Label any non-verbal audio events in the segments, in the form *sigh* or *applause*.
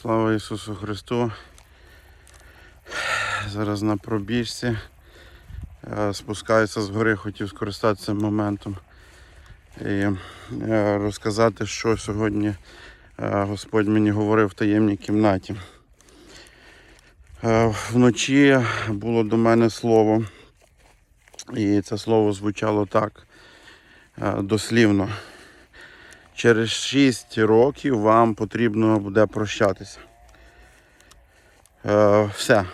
Слава Ісусу Христу. Зараз на пробіжці. Спускаюся з гори, хотів скористатися моментом і е, розказати, що сьогодні е, Господь мені говорив в таємній кімнаті. Е, Вночі було до мене слово, і це слово звучало так дослівно. Через 6 років вам потрібно буде прощатися. Е, все.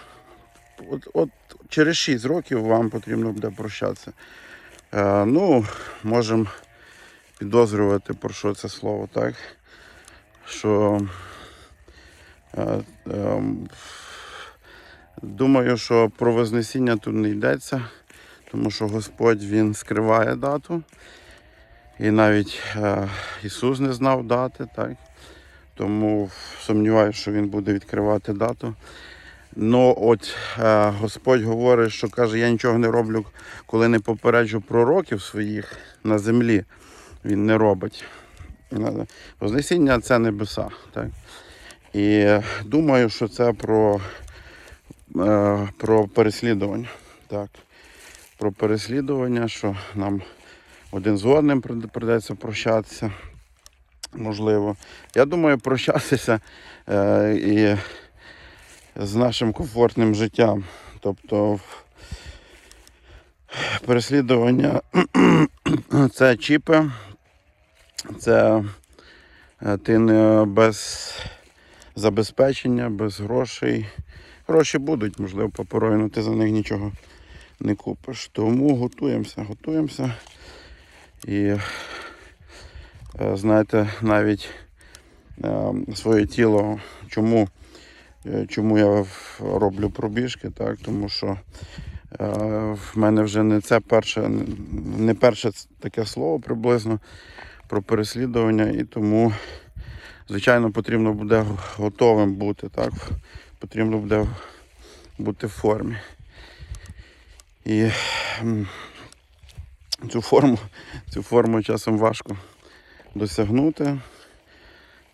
От, от через 6 років вам потрібно буде прощатися. Е, ну, можемо підозрювати, про що це слово, так? Що е, е, думаю, що про Вознесіння тут не йдеться, тому що Господь Він скриває дату. І навіть е, Ісус не знав дати, так? тому сумніваюся, що Він буде відкривати дату. Ну, от е, Господь говорить, що каже, я нічого не роблю, коли не попереджу пророків своїх на землі. Він не робить. Вознесіння це небеса. Так? І думаю, що це про, е, про переслідування. Так? Про переслідування, що нам один з одним придеться прощатися. Можливо. Я думаю, прощатися е, і з нашим комфортним життям. Тобто переслідування *clears throat* це чіпи, це е, ти не без забезпечення, без грошей. Гроші будуть, можливо, паперові, але ти за них нічого не купиш. Тому готуємося, готуємося. І е, знаєте, навіть е, своє тіло, чому, е, чому я роблю пробіжки, так? тому що в мене вже не це перше, не перше таке слово приблизно про переслідування, і тому, звичайно, потрібно буде готовим бути, так? потрібно буде бути в формі. І цю форму, цю форму часом важко досягнути.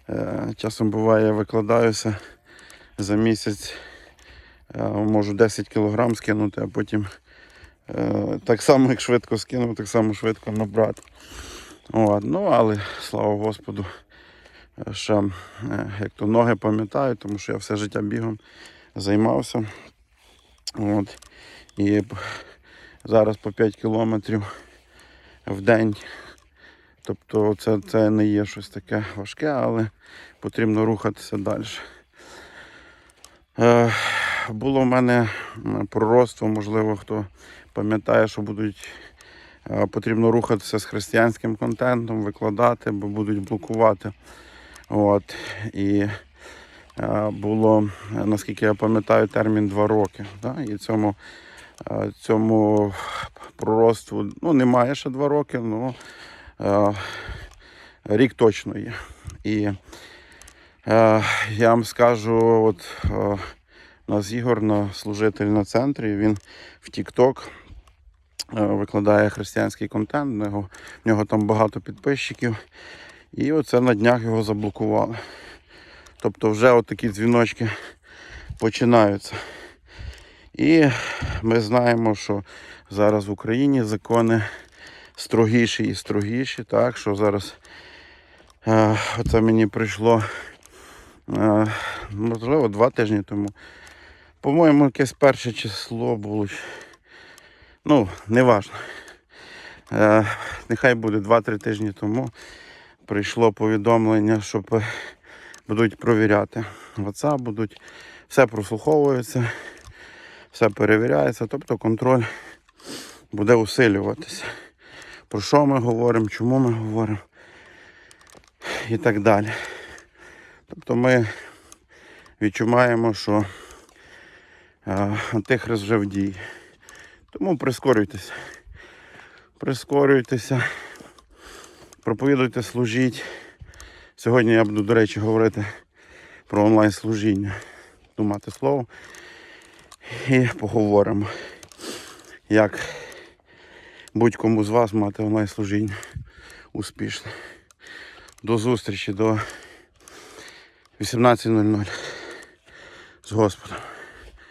Е, Часом буває, я викладаюся за місяць, е, можу 10 кг скинути, а потім е, так само, як швидко скинув, так само швидко набрати. От, ну, але слава Господу, ще як то ноги пам'ятаю, тому що я все життя бігом займався. От. І зараз по 5 кілометрів в день. Тобто це, це не є щось таке важке, але потрібно рухатися далі. Е, було в мене пророцтво, можливо, хто пам'ятає, що будуть, е, потрібно рухатися з християнським контентом, викладати, бо будуть блокувати. От. І е, було, наскільки я пам'ятаю, термін 2 роки. Да? І цьому, цьому пророцтву ну, немає ще 2 роки, але е, рік точно є. І я вам скажу, от е, нас Ігор на служитель на центрі, він в TikTok викладає християнський контент, в нього, в нього там багато підписчиків. І оце на днях його заблокували. Тобто вже от такі дзвіночки починаються. І ми знаємо, що зараз в Україні закони строгіші і строгіші, так що зараз е, оце мені прийшло е, можливо два тижні тому. По-моєму, якесь перше число було. Ну, не важно. Е, нехай буде 2-3 тижні тому прийшло повідомлення, що будуть провіряти. WhatsApp будуть, все прослуховується, все перевіряється, тобто контроль буде усилюватися. Про що ми говоримо, чому ми говоримо і так далі. Тобто ми відчуваємо, що е, антихрист вже в дії. Тому прискорюйтеся. Прискорюйтеся, проповідуйте, служіть. Сьогодні я буду, до речі, говорити про онлайн-служіння. Буду мати слово. І поговоримо, як будь-кому з вас мати онлайн-служіння успішне. До зустрічі, до 18.00 з Господом.